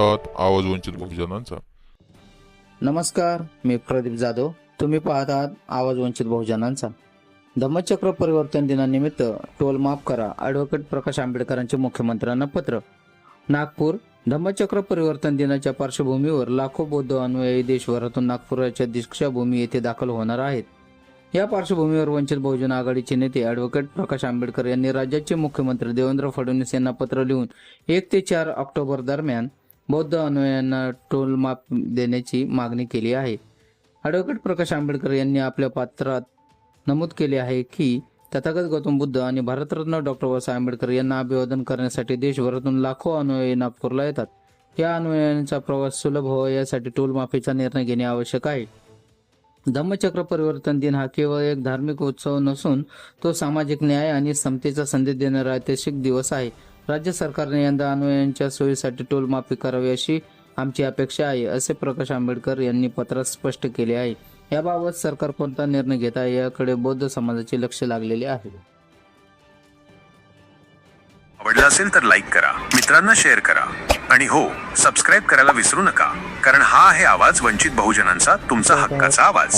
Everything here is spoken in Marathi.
आवाज वंचित बहुजनांचा. नमस्कार मी प्रदीप जाधव. तुम्ही पाहत आहात आवाज वंचित बहुजनांचा. धम्मचक्र परिवर्तन दिनानिमित्त टोल माफ करा ॲडव्होकेट प्रकाश आंबेडकरांचे मुख्यमंत्र्यांना पत्र. नागपूर धम्मचक्र परिवर्तन दिनाच्या पार्श्वभूमीवर लाखो बौद्ध अनुयायी देशभरातून नागपुराच्या दीक्षाभूमी येथे दाखल होणार आहेत. या पार्श्वभूमीवर वंचित बहुजन आघाडीचे नेते ॲडव्होकेट प्रकाश आंबेडकर यांनी राज्याचे मुख्यमंत्री देवेंद्र फडणवीस यांना पत्र लिहून एक ते चार ऑक्टोबर दरम्यान बौद्ध अनुयायांना टोल माफ देण्याची मागणी केली आहे. ॲडव्होकेट प्रकाश आंबेडकर यांनी आपल्या पात्रात नमूद केले आहे की तथागत गौतम बुद्ध आणि भारतरत्न डॉक्टर बाबासाहेब आंबेडकर यांना अभिवादन करण्यासाठी देशभरातून लाखो अनुयायी नागपूरला येतात. या अनुयायांचा प्रवास सुलभ व्हावा यासाठी टोल माफीचा निर्णय घेणे आवश्यक आहे. धम्मचक्र परिवर्तन दिन हा केवळ एक धार्मिक उत्सव नसून तो सामाजिक न्याय आणि समतेचा संदेश देणारा ऐतिहासिक दिवस आहे. राज्य सरकारने यंदा अनुयायांच्या सोयीसाठी टोल माफी करावी अशी आमची अपेक्षा आहे असे प्रकाश आंबेडकर यांनी पत्रात स्पष्ट केले आहे. याबाबत सरकार कोणता निर्णय घेत आहे याकडे बौद्ध समाजाचे लक्ष लागलेले आहे. आवडला असेल तर लाईक करा मित्रांना शेअर करा. आणि हो सबस्क्राईब करायला विसरू नका कारण हा आहे आवाज वंचित बहुजनांचा तुमचा हक्काचा आवाज.